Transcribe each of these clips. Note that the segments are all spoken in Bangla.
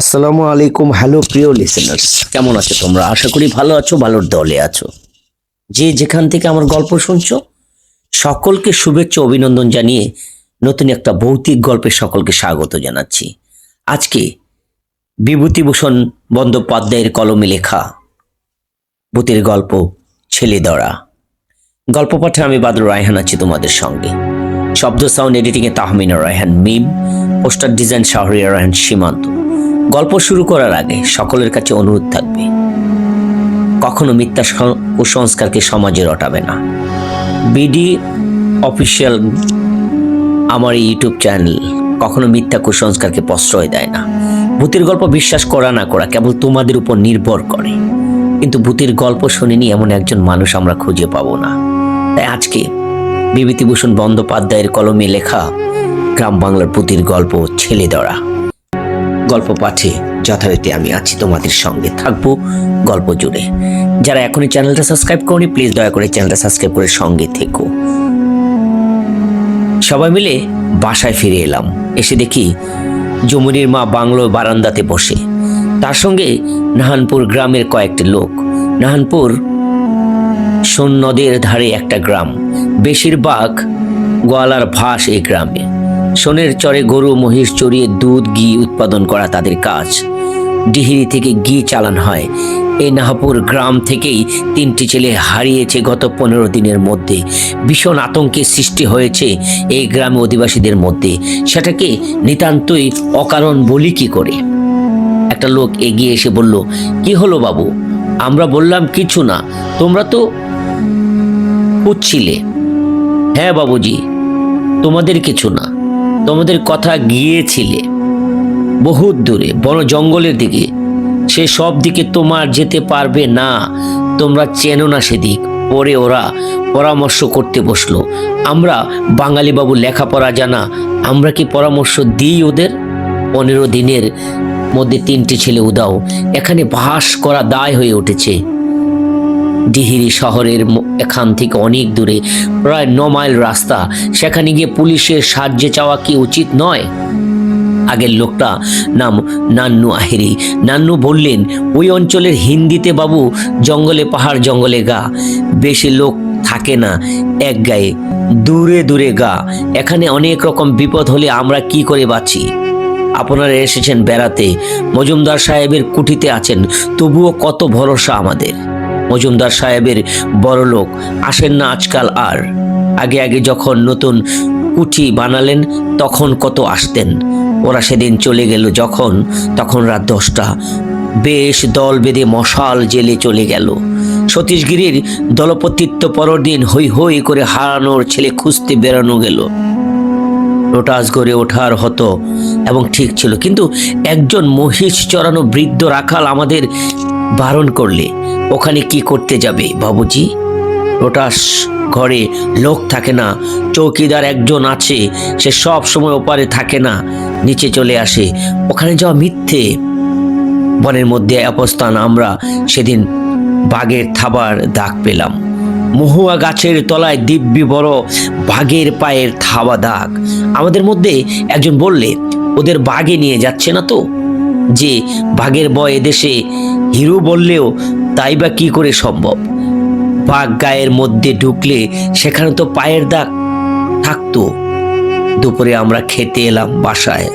আসসালামু আলাইকুম, হ্যালো প্রিয় লিসেনার্স কেমন আছো তোমরা? আশা করি ভালো আছো, ভালোর দলে আছো। যে যেখান থেকে আমার গল্প শুনছো, সকলকে শুভেচ্ছা অভিনন্দন জানিয়ে নতুন একটা ভৌতিক গল্পে সকলকে স্বাগত জানাচ্ছি। আজকে বিভূতিভূষণ বন্দ্যোপাধ্যায়ের কলমে লেখা ভূতের গল্প ছেলে দড়া গল্প পাঠে আমি বাদর রায়হান আছি তোমাদের সঙ্গে। শব্দ সাউন্ড এডিটিংয়ে তাহমিনা রায়হান মিম পোস্টার ডিজাইন শাহরিয়া রায়হান, সীমান্ত। গল্প শুরু করার আগে সকলের কাছে অনুরোধ থাকবে। কখনো মিথ্যা কুসংস্কারকে সমাজে রটাবে না। বিডি অফিসিয়াল আমার এই ইউটিউব চ্যানেল কখনো মিথ্যা কুসংস্কারকে প্রশ্রয় দেয় না। ভূতের গল্প বিশ্বাস করা না করা কেবল তোমাদের উপর নির্ভর করে। কিন্তু ভূতের গল্প শুনিনি এমন একজন মানুষ আমরা খুঁজে পাবো না। তাই আজকে বিভূতিভূষণ বন্দ্যোপাধ্যায়ের কলমে লেখা গ্রাম বাংলার ভূতের গল্প ছেলে দড়া গল্প পাঠে যথারীতি আমি আছি তোমাদের সঙ্গে থাকব গল্প জুড়ে। যারা এখনই চ্যানেলটা সাবস্ক্রাইব করনি প্লিজ দয়া করে চ্যানেলটা সাবস্ক্রাইব করে সঙ্গে থেকো। সবাই মিলে বাসায় ফিরে এলাম। এসে দেখি জমুনির মা বাংলো বারান্দাতে বসে। তার সঙ্গে নাহানপুর গ্রামের কয়েকটি লোক। নাহানপুর সোন নদের ধারে একটা গ্রাম। বেশিরভাগ গোয়ালার ভাস এই গ্রামে। সোনের চরে গরু, মহিষ চড়িয়ে দুধ, ঘি উৎপাদন করা তাদের কাজ। ডিহিরি থেকে ঘি চালান হয়। এই নাহাপুর গ্রাম থেকেই তিনটি ছেলে হারিয়েছে গত পনেরো দিনের মধ্যে। ভীষণ আতঙ্কের সৃষ্টি হয়েছে এই গ্রামে অধিবাসীদের মধ্যে। সেটাকে নিতান্তই অকারণ বলি কি করে? একটা লোক এগিয়ে এসে বলল, কি হলো বাবু? আমরা বললাম, কিছু না, তোমরা তো পুচ্ছিলে হ্যাঁ বাবুজি, তোমাদের কিছু না, তোমাদের কথা গিয়েছিলে। বহুত দূরে বন জঙ্গলের দিকে। সে সব দিকে তোমার যেতে পারবে না। তোমরা চেনো না সেদিক। পরে ওরা পরামর্শ করতে বসল। আমরা বাঙালি বাবু লেখাপড়া জানা। আমরা কি পরামর্শ দিই ওদের? পনেরো দিনের মধ্যে তিনটি ছেলে উদাও। এখানে বাস করা দায় হয়ে উঠেছে। ডিহিরি শহরের এখান থেকে অনেক দূরে, প্রায় ন মাইল রাস্তা। সেখানে গিয়ে পুলিশের সাহায্যে চাওয়া কি উচিত নয়? আগের লোকটা নাম নান্নু আহিরি। নান্নু বললেন, ওই অঞ্চলের হিন্দিতে বাবু জঙ্গলে পাহাড় জঙ্গলে গা। বেশি লোক থাকে না, এক গায়ে দূরে দূরে গা। এখানে অনেক রকম বিপদ হলে আমরা কি করে বাঁচি? আপনারা এসেছেন বেড়াতে। মজুমদার সাহেবের কুঠিতে আছেন। তবুও কত ভরসা আমাদের। মজুমদার সাহেবের বড় লোক। আসেন না আজকাল আর। আগে আগে যখন নতুন কুঠি বানালেন, তখন কত আসতেন। ওরা সেদিন চলে গেল যখন, তখন রাত দশটা। বেশ দল বেঁধে মশাল জেলে চলে গেল। সতীশগিরির দলপতিত্ব পরের দিন হই হই করে হারানোর ছেলে খুঁজতে বেরানো গেল। লোটাস গড়ে ওঠার হতো এবং ঠিক ছিল, কিন্তু একজন মহিষ চড়ানো বৃদ্ধ রাখাল আমাদের বারণ করলে, ওখানে কি করতে যাবে বাবুজি? লোটাস ঘরে লোক থাকে না, চৌকিদার একজন আছে, সে সব সময় ওপারে থাকে না, নিচে চলে আসে। ওখানে যাওয়া মিথ্যে। বনের মধ্যে অবস্থান আমরা সেদিন বাঘের থাবার দাগ পেলাম। মহুয়া গাছের তলায় দিব্যি বড় বাঘের পায়ের থাবা দাগ। আমাদের মধ্যে একজন বললে, ওদের বাঘে নিয়ে যাচ্ছে না তো? যে বাঘের বয় এদেশে হিরো বললেও, তাই বা কী করে সম্ভব? বাঘ গায়ের মধ্যে ঢুকলে সেখানে তো পায়ের দাগ থাকতো। দুপুরে আমরা খেতে এলাম বাসায়।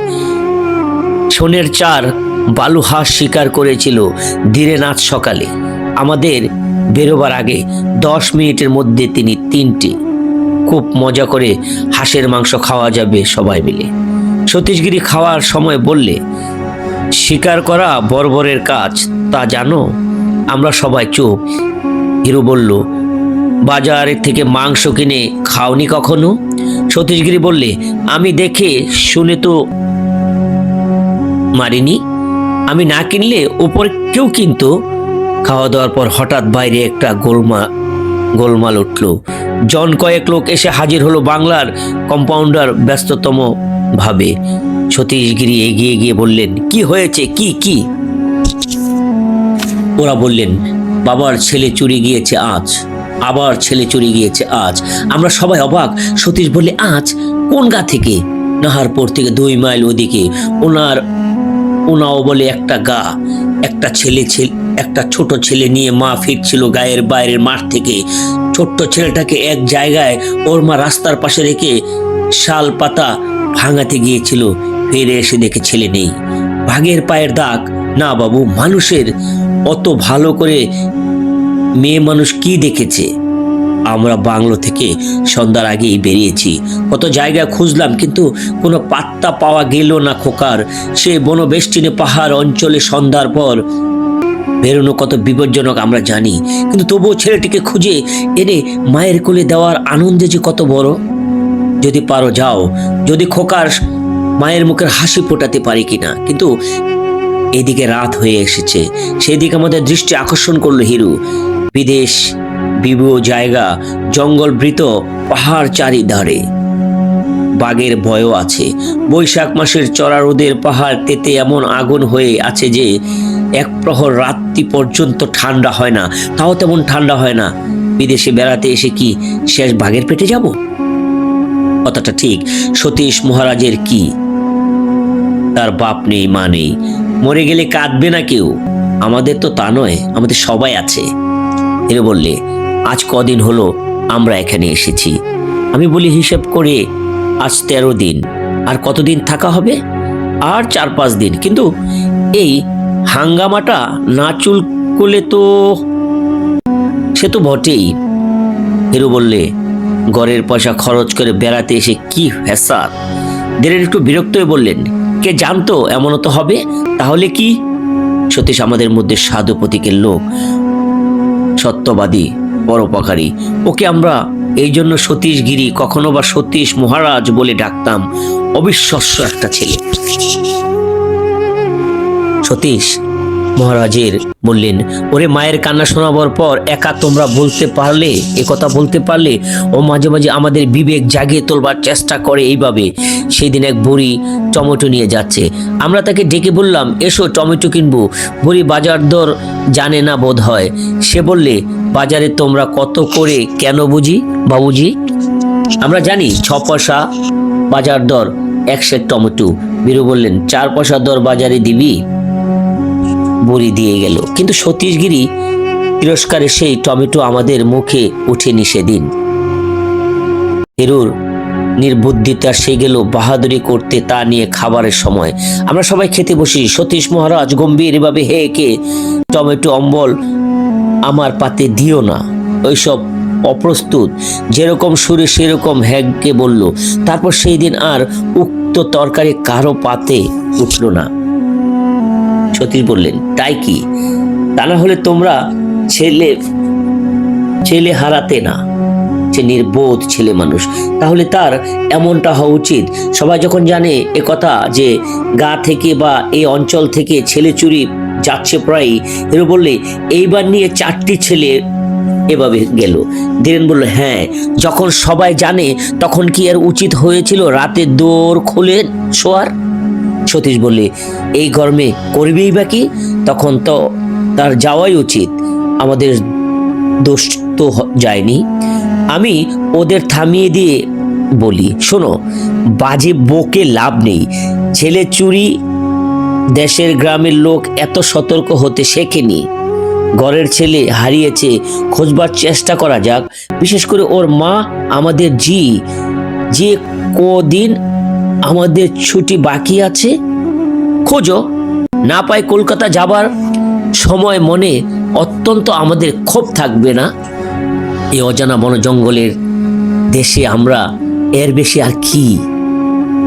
সোনের চার বালু হাঁস শিকার করেছিল ধীরে নাথ সকালে। আমাদের বেরোবার আগে দশ মিনিটের মধ্যে তিনি তিনটি। খুব মজা করে হাঁসের মাংস খাওয়া যাবে সবাই মিলে। সতীশগিরি খাওয়ার সময় বললে, শিকার করা বর্বরের কাজ, তা জানো? আমরা সবাই চুপ। হিরো বলল, বাজার থেকে মাংস কিনে খাওনি কখনো? সতীশগিরি বললে, আমি দেখে শুনে তো মারিনি। আমি না কিনলে উপরে কেউ কিন্তু? খাওয়া দাওয়ার পর হঠাৎ বাইরে একটা গোলমা, গোলমাল উঠল। জন কয়েক লোক এসে হাজির হলো বাংলার কম্পাউন্ডার ব্যস্ততম ভাবে। সতীশগিরি এগিয়ে গিয়ে বললেন, কি হয়েছে? কি কি? ওরা বললেন বাবার ছেলে চুরি গিয়েছে আজ, আবার ছেলে চুরি গিয়েছে আজ। আমরা সবাই অবাক, সতীশ বললে, আজ কোন গা থেকে? নাহারপুর থেকে দুই মাইল ওদিকে। ওনার, ওনাও বলে, একটা গা, একটা ছেলে ছেলে, একটা ছোট ছেলে নিয়ে মা ফিরছিল গায়ের বাইরের মাঠ থেকে। ছোট্ট ছেলেটাকে এক জায়গায় ওর মা রাস্তার পাশে রেখে শাল পাতা ভাঙাতে গিয়েছিল। ফিরে এসে দেখে ছেলে নেই। ভাগের পায়ের দাগ। না বাবু, মানুষের অত ভালো করে মেয়ে মানুষ কি দেখেছে? আমরা বাংলো থেকে সন্ধ্যার আগেই বেরিয়েছি। কত জায়গা খুঁজলাম, কিন্তু কোনো পাত্তা পাওয়া গেল না খোকার। সে বনবেষ্টিনে পাহাড় অঞ্চলে সন্ধ্যার পর বেরোনো কত বিপজ্জনক আমরা জানি। কিন্তু তবুও ছেলেটিকে খুঁজে এনে মায়ের কোলে দেওয়ার আনন্দে যে কত বড়। যদি পারো যাও, যদি খোকার মায়ের মুখের হাসি ফোটাতে পারি কিনা। কিন্তু এদিকে রাত হয়ে এসেছে। সেদিকে আমাদের দৃষ্টি আকর্ষণ করল হিরু। বিদেশ বিবু জায়গা, জঙ্গল জঙ্গলবৃত পাহাড় চারিধারে। বাঘের ভয়ও আছে। বৈশাখ মাসের চড়া রোদের পাহাড় তেতে এমন আগুন হয়ে আছে যে, এক প্রহর রাত্রি পর্যন্ত ঠান্ডা হয় না। তাও তেমন ঠান্ডা হয় না। বিদেশে বেড়াতে এসে কি শেষ বাঘের পেটে যাব? কথাটা ঠিক। সতীশ মহারাজের কি? তার বাপ নেই, মা নেই। মরে গেলে কাঁদবে না কেউ। আমাদের তো তা নয়, আমাদের সবাই আছে। এর বললে, আজ কদিন হলো আমরা এখানে এসেছি। আমি বলি, হিসেব করে আজ তেরো দিন। আর কতদিন থাকা হবে? আর চার পাঁচ দিন। কিন্তু এই হাঙ্গামাটা না চুলকুলে তো সে তো বটেই। হিরু বললে, ঘরের পয়সা খরচ করে বেড়াতে এসে কি ফ্যাসাদ? দেরের একটু বিরক্ত হয়ে বললেন কে জানতো এমনও তো হবে? তাহলে কি? সতীশ আমাদের মধ্যে সাধু প্রতীকের লোক, সত্যবাদী, পরোপকারী। ওকে আমরা এই জন্য সতীশ গিরি কখনো বা সতীশ মহারাজ বলে ডাকতাম অবিশ্বাস্য একটা ছেলে। সতীশ মহারাজের বললেন, ওরে মায়ের কান্না শোনাবার পর একা তোমরা বলতে পারলে, এ কথা বলতে পারলে, ও মাঝে মাঝে আমাদের বিবেক জাগিয়ে তোলবার চেষ্টা করে এইভাবে। সেদিন এক বুড়ি টমেটো নিয়ে যাচ্ছে। আমরা তাকে ডেকে বললাম, এসো, টমেটো কিনবো। বুড়ি বাজার দর জানে না বোধ হয়। সে বললে, বাজারে তোমরা কত করে কেন বুঝি, বাবুজি? আমরা জানি, ছ পয়সা বাজার দর, এক সের টমেটো। বীরু বললেন, চার পয়সা দর বাজারে দিবি? বড়ি দিয়ে গেল। কিন্তু সতীশগিরি তিরস্কারে সেই টমেটো আমাদের মুখে ওঠেনি সেদিন। হিরুর নির্বুদ্ধিতা সে গেল বাহাদুরি করতে তা নিয়ে খাবারের সময়। আমরা সবাই খেতে বসি। সতীশ মহারাজ গম্ভীর ভাবে হে কে, টমেটো, অম্বল আমার পাতে দিও না। ওইসব অপ্রস্তুত। যেরকম সুরে সেরকম হ্যাগকে বলল। তারপর সেই দিন আর উক্ত তরকারি কারও পাতে উঠল না। সতীশ বললেন, তাই কি? তা না হলে তোমরা ছেলে ছেলে হারাতে না। সে নির্বোধ ছেলে মানুষ। তাহলে তার এমনটা হওয়া উচিত। সবাই যখন জানে এ কথা যে গা থেকে বা এই অঞ্চল থেকে ছেলে চুরি যাচ্ছে প্রায় এর বললে, এইবার নিয়ে চারটি ছেলে এভাবে গেল। ধীরেন বলল হ্যাঁ যখন সবাই জানে, তখন কি আর উচিত হয়েছিল রাতে দৌড় খুলে শোয়ার? সতীশ বললে, এই গরমে করবেই বা কি? তখন তো তার যাওয়াই উচিত। আমাদের দোষ তো যায়নি। আমি ওদের থামিয়ে দিয়ে বলি, শোনো, বাজে বকে লাভ নেই। ছেলে চুরি দেশের গ্রামের লোক এত সতর্ক হতে শেখেনি। ঘরের ছেলে হারিয়েছে, খোঁজবার চেষ্টা করা যাক। বিশেষ করে ওর মা, আমাদের জি। যে কদিন আমাদের ছুটি বাকি আছে। খোঁজো। না পাই কলকাতা যাবার সময় মনে অত্যন্ত আমাদের ক্ষোভ থাকবে না। এই অজানা বন জঙ্গলের দেশে আমরা, এর বেশি আর কি?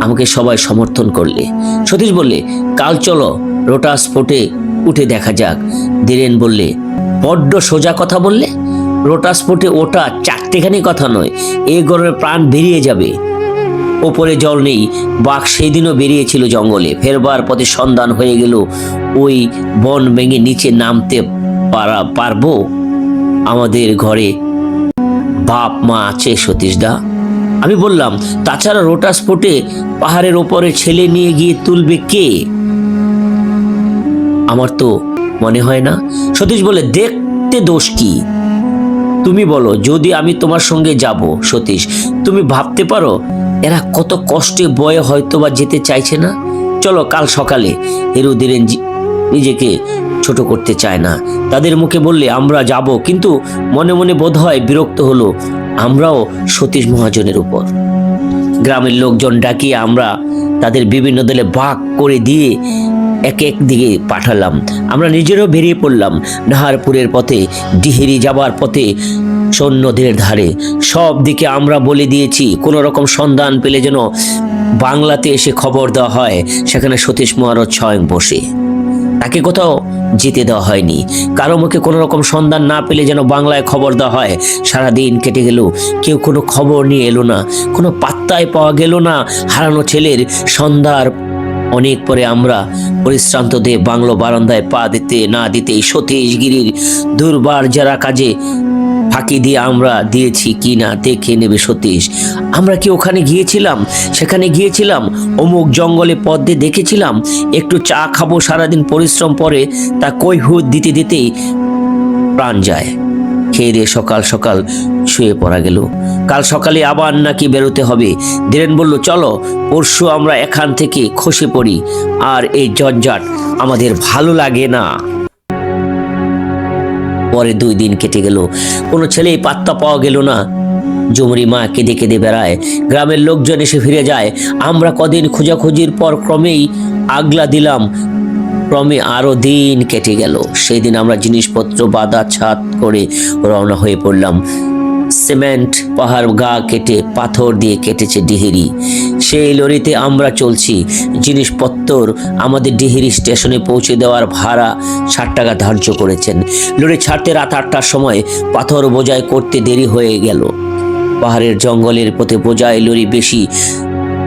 আমাকে সবাই সমর্থন করলে। সতীশ বললে, কাল চলো রোটা স্পটে উঠে দেখা যাক। ধীরেন বললে, বড্ড সোজা কথা বললে? রোটা স্পটে ওটা চারটেখানি কথা নয়। এ গরমে প্রাণ বেরিয়ে যাবে। ওপরে জল নেই। বাঘ সেদিনও বেরিয়েছিল জঙ্গলে। ফেরবার পথে সন্ধান হয়ে গেল, ওই বন ভেঙে নিচে নামতে পারা, পারব? আমাদের ঘরে বাপ, মা আছে, সতীশদা। আমি বললাম, তাছাড়া রোটা স্পটে পাহাড়ের ওপরে ছেলে নিয়ে গিয়ে তুলবে কে? আমার তো মনে হয় না। সতীশ বলে, দেখতে দোষ কি? তুমি বলো, যদি আমি তোমার সঙ্গে যাব, সতীশ, তুমি ভাবতে পারো এরা কত কষ্টে বয়ে হয়তো বা যেতে চাইছে না। চলো কাল সকালে হিরু ধীরেন জি- নিজেকে ছোট করতে চায় না। তাদের মুখে বললে, আমরা যাব। কিন্তু মনে মনে বোধ হয় বিরক্ত হলো। আমরাও সতীশ মহাজনের উপর। গ্রামের লোকজন ডাকিয়ে আমরা তাদের বিভিন্ন দলে ভাগ করে দিয়ে এক এক দিকে পাঠালাম। আমরা নিজেরও বেরিয়ে পড়লাম। নাহারপুরের পথে, ডিহিরি যাবার পথে সৈন্যদের ধারে। সব দিকে আমরা বলে দিয়েছি, কোনো রকম সন্ধান পেলে যেন বাংলাতে এসে খবর দেওয়া হয়, সেখানে সতীশ মহারাজ স্বয়ং বসে। তাকে কোথাও যেতে দেওয়া হয়নি। কারও মুখে কোনো রকম সন্ধান না পেলে যেন বাংলায় খবর দেওয়া হয়, সারাদিন কেটে গেল। কেউ কোনো খবর নিয়ে এলো না, কোনো পাত্তায় পাওয়া গেল না। হারানো ছেলের সন্ধ্যার অনেক পরে আমরা পরিশ্রান্ত দিয়ে বাংলো বারান্দায় পা দিতে না দিতেই সতীশগিরির দুর্বার যারা কাজে ফাঁকি দিয়ে আমরা দিয়েছি কি না দেখে নেবে সতীশ? আমরা কি ওখানে গিয়েছিলাম? সেখানে গিয়েছিলাম, অমুক জঙ্গলে পথ দিয়ে দেখেছিলাম, একটু চা খাব, সারাদিন পরিশ্রম পরে, তা কৈহুত দিতে দিতেই প্রাণ যায়। খেয়ে দিয়ে সকাল সকাল শুয়ে পড়া গেল। কাল সকালে আবার নাকি বেরোতে হবে। ধীরেন বলল, চলো, পরশু আমরা এখান থেকে খসে পড়ি। আর এই জঞ্জাট আমাদের ভালো লাগে না। পরে দুই দিন কেটে গেল। কোনো ছেলেই পাত্তা পাওয়া গেল না। জমরি মা কেঁদে কেঁদে বেড়ায়। গ্রামের লোকজন এসে ফিরে যায়। আমরা কদিন খোঁজাখুঁজির পর ক্রমেই আগলা দিলাম। ক্রমে আরও দিন কেটে গেল। সেই দিন আমরা জিনিসপত্র বাদা ছাদ করে রওনা হয়ে পড়লাম। সিমেন্ট, পাহাড় গা কেটে, পাথর দিয়ে কেটেছে ডিহিরি। সেই লরিতে আমরা চলছি জিনিসপত্র আমাদের ডিহিরি স্টেশনে পৌঁছে দেওয়ার ভাড়া ষাট টাকা ধার্য করেছেন। লরি ছাড়তে রাত আটটার সময় পাথর বোঝাই করতে দেরি হয়ে গেল। পাহাড়ের জঙ্গলের পথে বোঝাই লরি বেশি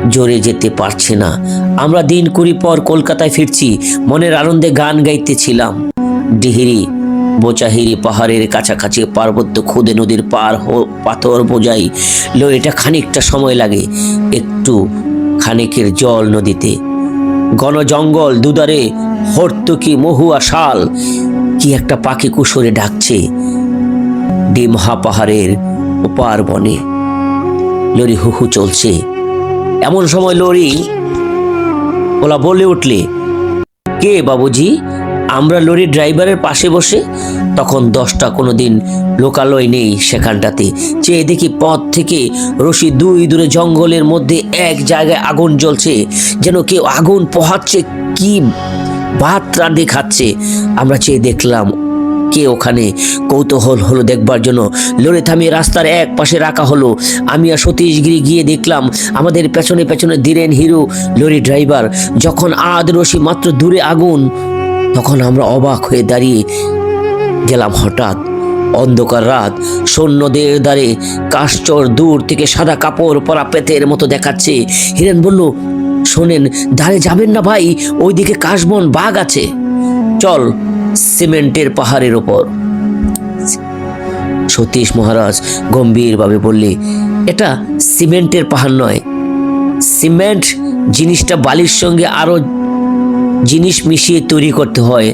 জোরে যেতে পারছে না। আমরা দিন কুড়ি পর কলকাতায় ফিরছি, মনের আনন্দে গান গাইতেছিলাম। ডিহিরি বোচাহিরি পাহাড়ের কাছাকাছি পার্বত্য খুদে নদীর পার হো- পাথর বোঝাই লরিটা খানিকটা সময় লাগে একটু খানিকের জল নদীতে। ঘন জঙ্গল দুধারে হর্তুকি মহুয়া শাল, কি একটা পাখি কুসরে ডাকছে ডিমহা পাহাড়ের ওপার বনে। লরি হুহু চলছে। এমন সময় লরি, ওলা বলে উঠলে, কে বাবুজি? আমরা লরির ড্রাইভারের পাশে বসে, তখন দশটা কোনো দিন লোকালয় নেই সেখানটাতে। চেয়ে দেখি পথ থেকে রশি দুই দূরে জঙ্গলের মধ্যে এক জায়গায় আগুন জ্বলছে, যেন কেউ আগুন পোহাচ্ছে কি ভাত রাঁধে খাচ্ছে। আমরা চেয়ে দেখলাম কে ওখানে কৌতূহল হলো দেখবার জন্য। লড়ে থামিয়ে রাস্তার এক পাশে রাখা হলো। আমি আর সতীশগিরি গিয়ে দেখলাম আমাদের পেছনে পেছনে ধীরেন হিরো, লরি ড্রাইভার, যখন আদ রশি মাত্র দূরে আগুন তখন আমরা অবাক হয়ে দাঁড়িয়ে গেলাম হঠাৎ। অন্ধকার রাত, সৈন্যদের দ্বারে কাশচর দূর থেকে সাদা কাপড় পরা পেতের মতো দেখাচ্ছে। হিরেন বলল, শোনেন, ধারে যাবেন না ভাই, ওইদিকে কাশবন বাঘ আছে। চল, সিমেন্টের পাহাড়ের ওপর। সতীশ মহারাজ গম্ভীরভাবে বললে, এটা সিমেন্টের পাহাড় নয়। সিমেন্ট জিনিসটা বালির সঙ্গে আরও জিনিস মিশিয়ে তৈরি করতে হয়।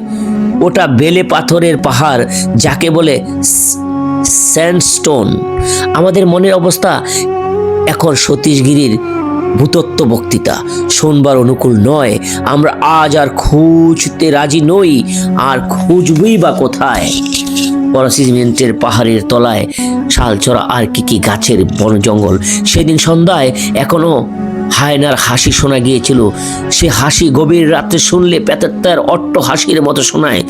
ওটা বেলে পাথরের পাহাড়, যাকে বলে স্যান্ডস্টোন। আমাদের মনের অবস্থা এখন সতীশগিরির ভূতত্ব বক্তৃতা। শোনবার অনুকূল নয়, আমরা আজ আর খুঁজতে রাজি নই, আর খুঁজবই বা কোথায়? পরাসিমেন্টের পাহাড়ের তলায় শালচরা আর কি কি গাছের বন জঙ্গল সেদিন সন্ধ্যায় এখনও হায়নার হাসি শোনা গিয়েছিল। সে হাসি গভীর রাত্রে শুনলে পেতাত্তার অট্ট হাসির মতো শোনায়।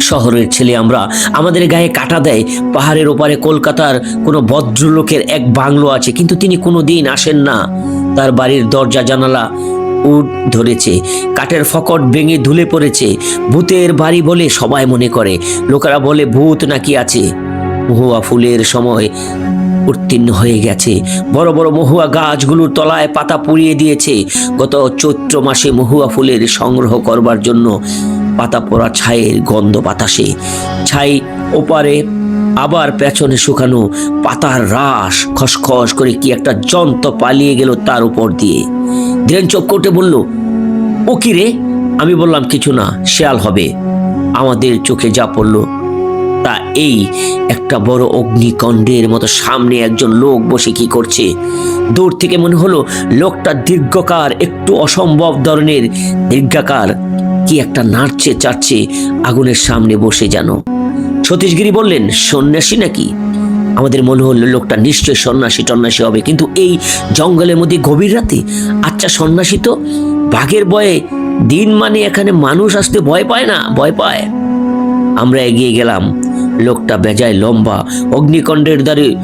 শহরের ছেলে আমরা, আমাদের গায়ে কাটা দেয়। পাহাড়ের ওপারে কলকাতার কোনো ভদ্রলোকের এক বাংলো আছে, কিন্তু তিনি কোনো দিন আসেন না। তার বাড়ির দরজা জানালা উট ধরেছে, কাঠের ফকট ভেঙে ধুলে পড়েছে। ভূতের বাড়ি বলে সবাই মনে করে, লোকেরা বলে ভূত নাকি আছে। মহুয়া ফুলের সময় উত্তীর্ণ হয়ে গেছে। বড় বড় মহুয়া গাছগুলোর তলায় পাতা পুড়িয়ে দিয়েছে। গত চৈত্র মাসে মহুয়া ফুলের সংগ্রহ করবার জন্য পাতা পড়া ছায়ের গন্ধ বাতাসে। ছাই ওপারে আবার পেছনে শুকানো পাতার রাস খসখস করে কি একটা যন্ত্র পালিয়ে গেল তার উপর দিয়ে। ধীরেন চোখ করতে বলল, ও কি রে? আমি বললাম, কিছু না, শেয়াল হবে। আমাদের চোখে যা পড়ল তা এই একটা বড় অগ্নিকণ্ডের মতো সামনে একজন লোক বসে কি করছে? দূর থেকে মনে হলো লোকটা দীর্ঘকার, একটু অসম্ভব ধরনের। দীর্ঘাকার কি একটা নাড়ছে, চাড়ছে, আগুনের সামনে বসে যেন। সতীশগিরি বললেন, সন্ন্যাসী নাকি? আমাদের মনে হলো লোকটা নিশ্চয় সন্ন্যাসী, টন্যাসী হবে। কিন্তু এই জঙ্গলের মধ্যে গভীর রাতে? আচ্ছা সন্ন্যাসী তো বাঘের ভয়ে দিন মানে এখানে মানুষ আসতে ভয় পায় না? ভয় পায়। আমরা এগিয়ে গেলাম। লোকটা বেজায় লম্বা, অগ্নিকণ্ডের দ্বারে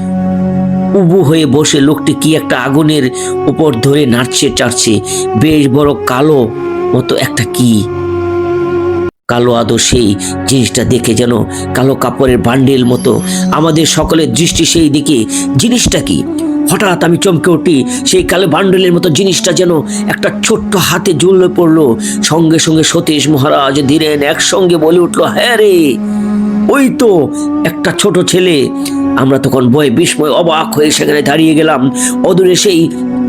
উবু হয়ে বসে, লোকটি কি একটা আগুনের উপর ধরে নাড়ছে, চাড়ছে, বেশ বড় কালো মতো একটা কি? কালো আদো সেই জিনিসটা দেখে যেন কালো কাপড়ের বান্ডেল মতো। আমাদের সকলের দৃষ্টি সেই দিকে। জিনিসটা কি? হঠাৎ আমি চমকে উঠি, সেই কালো বান্ডেলের মতো জিনিসটা যেন একটা ছোট্ট হাতে ঝুলে পড়ল। সঙ্গে সঙ্গে সতীশ মহারাজ ধীরেন একসঙ্গে বলে উঠল হ্যাঁ রে ওই তো একটা ছোট ছেলে। আমরা তখন বয়ে বিস্ময় অবাক হয়ে সেখানে দাঁড়িয়ে গেলাম। অদূরে সেই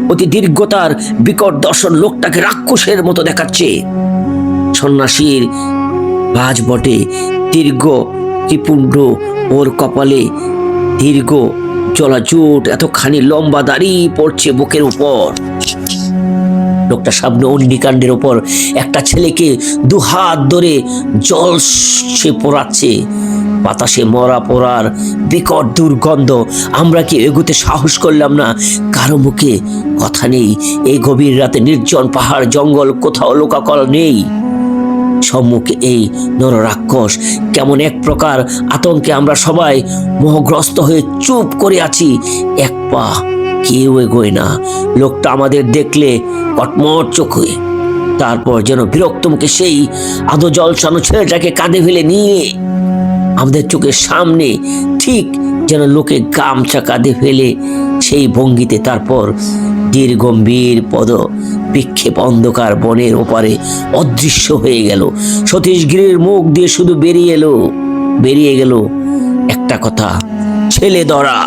অতি দীর্ঘতার বিকট দর্শন লোকটাকে রাক্ষসের মতো দেখাচ্ছে। সন্ন্যাসীর বাজ বটে। দীর্ঘ ত্রিপুণ্ড ওর কপালে দীর্ঘ জলাজুট, এতখানি লম্বা দাড়ি পড়ছে বুকের উপর। লোকটা সামনে অগ্নিকাণ্ডের ওপর একটা ছেলেকে দু হাত ধরে জল সে পোড়াচ্ছে। বাতাসে মরা পড়ার বিকট দুর্গন্ধ। আমরা কি এগুতে সাহস করলাম না? কারও মুখে কথা নেই। এই গভীর রাতে নির্জন পাহাড়, জঙ্গল, কোথাও লোকাকল নেই। সম্মুখে এই নররাক্ষস কেমন এক প্রকার আতঙ্কে আমরা সবাই মোহগ্রস্ত হয়ে চুপ করে আছি। এক পা কেউ এগোয় না। লোকটা আমাদের দেখলে কটমট চোখ। হয়ে তারপর যেন বিরক্ত মুখে সেই আদো জলসানো ছেলেটাকে কাঁধে ফেলে নিয়ে আমাদের চোখের সামনে ঠিক যেন লোকে গামছা কাঁধে ফেলে সেই ভঙ্গিতে তারপর দীর গম্ভীর পদ বিক্ষেপ অন্ধকার বনের ওপারে অদৃশ্য হয়ে গেল। সতীশগিরির মুখ দিয়ে শুধু বেরিয়ে এলো, বেরিয়ে গেল একটা কথা, ছেলে ধরা।